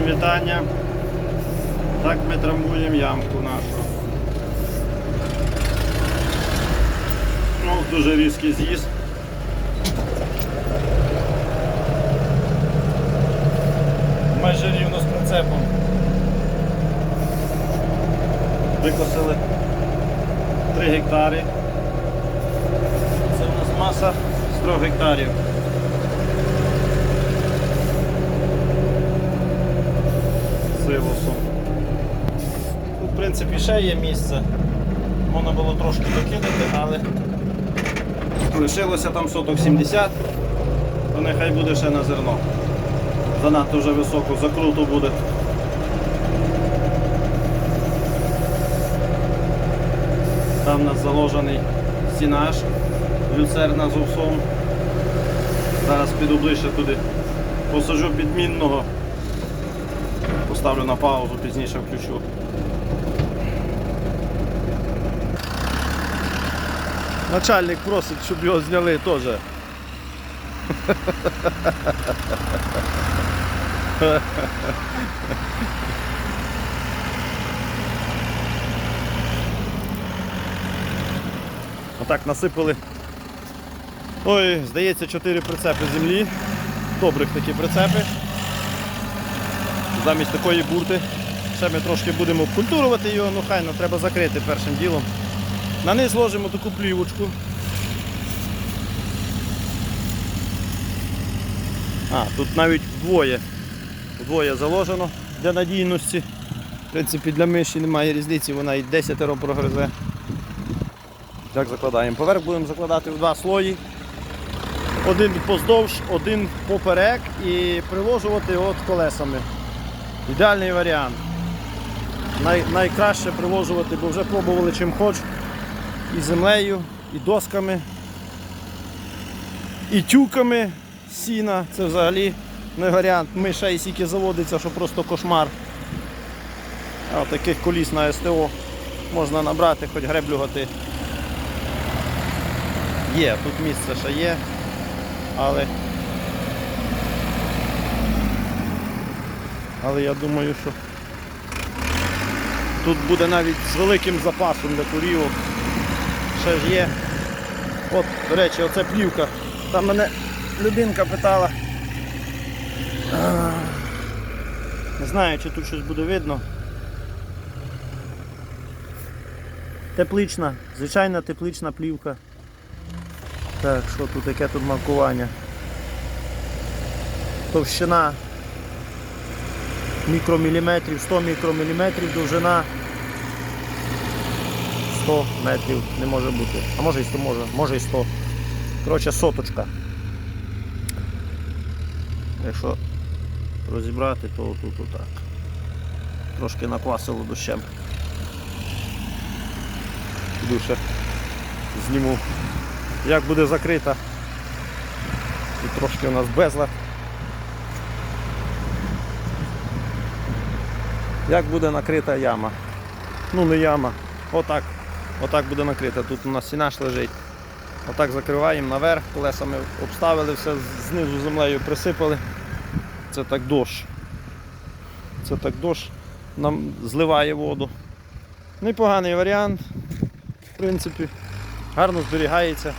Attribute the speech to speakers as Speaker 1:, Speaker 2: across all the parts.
Speaker 1: питання. Так ми трамбуємо ямку нашу. Ну, дуже різкий з'їзд. Майже рівно з прицепом. Викосили 3 гектари. Це у нас маса з 3 гектарів. Тут, в принципі, ще є місце. Можна було трошки докидати, але лишилося там соток 70, то нехай буде ще на зерно. Занадто вже високо, закруто буде. Там у нас заложений стінаж, люцерна з овсом. Зараз піду ближче туди. Посажу підмінного. Поставлю на паузу, пізніше включу. Начальник просить, щоб його зняли теж. Отак насипали. Ой, здається, 4 прицепи землі. Добрих такі прицепи. Замість такої бурти. Ще ми трошки будемо обкультурувати його, ну хай ну, треба закрити першим ділом. На низ ложимо таку плівочку. А, тут навіть вдвоє. Вдвоє заложено для надійності. В принципі, для миші немає різниці, вона і 10 прогризе. Так закладаємо. Поверх будемо закладати в два слої. Один поздовж, один поперек і приложувати от колесами. Ідеальний варіант. Най, найкраще приложувати, бо вже пробували чим хоч. І землею, і досками, і тюками сіна. Це взагалі не варіант. Миша і сіки заводиться, що просто кошмар. А таких коліс на СТО можна набрати, хоч греблю гати. Є, тут місце ще є, але але я думаю, що тут буде навіть з великим запасом для курівок. Ще ж є. От, до речі, оце плівка. Там мене людинка питала. Не знаю, чи тут щось буде видно. Теплична, звичайна теплична плівка. Так, що тут, яке тут маркування? Товщина мікроміліметрів, 100 мікроміліметрів, довжина 100 метрів не може бути. А може і 100 може, може і 100. Коротше, соточка. Якщо розібрати, то тут отак. Трошки наквасило дощем. Піду ще зніму. Як буде закрита. Тут трошки у нас безлад. Як буде накрита яма? Ну не яма. Отак. Отак буде накрита. Тут у нас сінаш лежить. Отак закриваємо наверх, колесами обставили, все знизу землею присипали. Це так дощ. Це так дощ нам зливає воду. Непоганий варіант. В принципі, гарно зберігається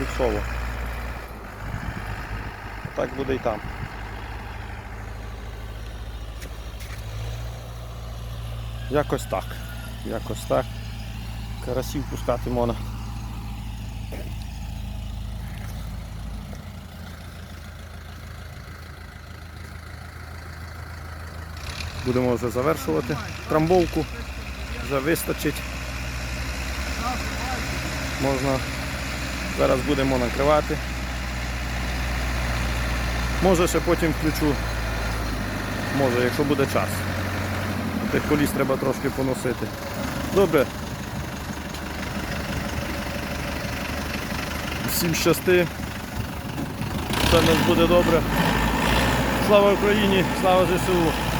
Speaker 1: люксово. Так буде і там. Якось так. Якось так. Карасів пускати можна. Будемо вже завершувати трамбовку. Вже вистачить. Можна зараз будемо накривати. Може ще потім включу. Може, якщо буде час. Тих коліс треба трошки поносити. Добре. Всім щасти. Все в нас буде добре. Слава Україні, слава ЗСУ!